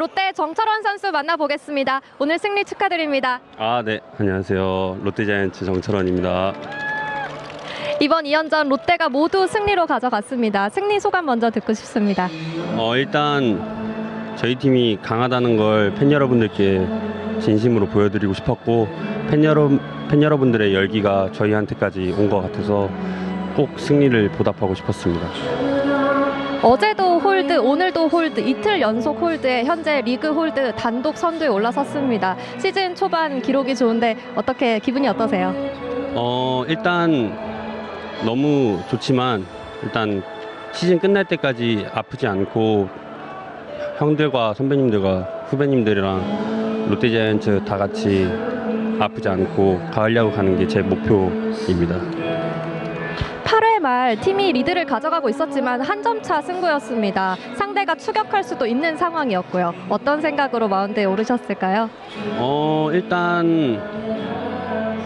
롯데 정철원 선수 만나보겠습니다. 오늘 승리 축하드립니다. 아, 네. 안녕하세요. 롯데자이언츠 정철원입니다. 이번 2연전 롯데가 모두 승리로 가져갔습니다. 승리 소감 먼저 듣고 싶습니다. 어, 일단 저희 팀이 강하다는 걸 팬 여러분들께 진심으로 보여드리고 싶었고 팬, 여러, 팬 여러분들의 열기가 저희한테까지 온 것 같아서 꼭 승리를 보답하고 싶었습니다. 어제도 홀드, 오늘도 홀드, 이틀 연속 홀드에 현재 리그 홀드 단독 선두에 올라섰습니다. 시즌 초반 기록이 좋은데 어떻게 기분이 어떠세요? 어, 일단 너무 좋지만 일단 시즌 끝날 때까지 아프지 않고 형들과 선배님들과 후배님들이랑 롯데자이언츠 다 같이 아프지 않고 가을 야구 가는 게 제 목표입니다. 8회 말 팀이 리드를 가져가고 있었지만 한 점 차 승부였습니다. 상대가 추격할 수도 있는 상황이었고요. 어떤 생각으로 마운드에 오르셨을까요? 어 일단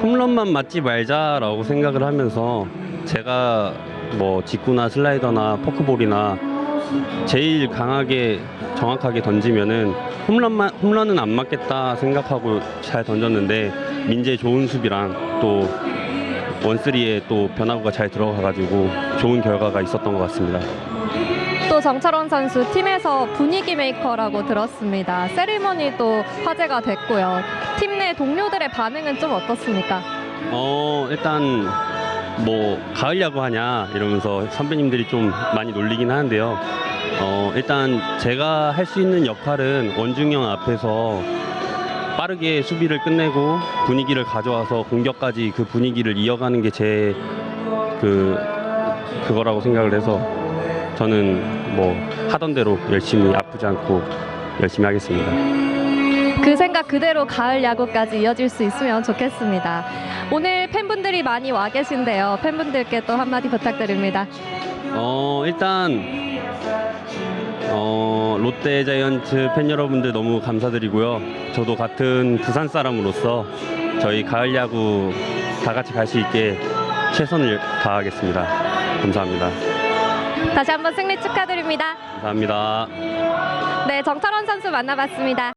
홈런만 맞지 말자라고 생각을 하면서 제가 뭐 직구나 슬라이더나 포크볼이나 제일 강하게 정확하게 던지면은 홈런만 홈런은 안 맞겠다 생각하고 잘 던졌는데 민재 좋은 수비랑 또 원쓰리에 또 변화구가 잘 들어가가지고 좋은 결과가 있었던 것 같습니다. 또 정철원 선수 팀에서 분위기 메이커라고 들었습니다. 세리머니도 화제가 됐고요. 팀 내 동료들의 반응은 좀 어떻습니까? 어 일단 뭐 가을 야구 하냐 이러면서 선배님들이 좀 많이 놀리긴 하는데요. 어 일단 제가 할 수 있는 역할은 원중형 앞에서 빠르게 수비를 끝내고 분위기를 가져와서 공격까지 그 분위기를 이어가는 게 제 그 그거라고 생각을 해서 저는 뭐 하던 대로 열심히 아프지 않고 열심히 하겠습니다. 그 생각 그대로 가을 야구까지 이어질 수 있으면 좋겠습니다. 오늘 팬분들이 많이 와 계신데요. 팬분들께 또 한마디 부탁드립니다. 어 일단 어 롯데 자이언츠 팬 여러분들 너무 감사드리고요. 저도 같은 부산 사람으로서 저희 가을 야구 다 같이 갈 수 있게 최선을 다하겠습니다. 감사합니다. 다시 한번 승리 축하드립니다. 감사합니다. 네, 정철원 선수 만나봤습니다.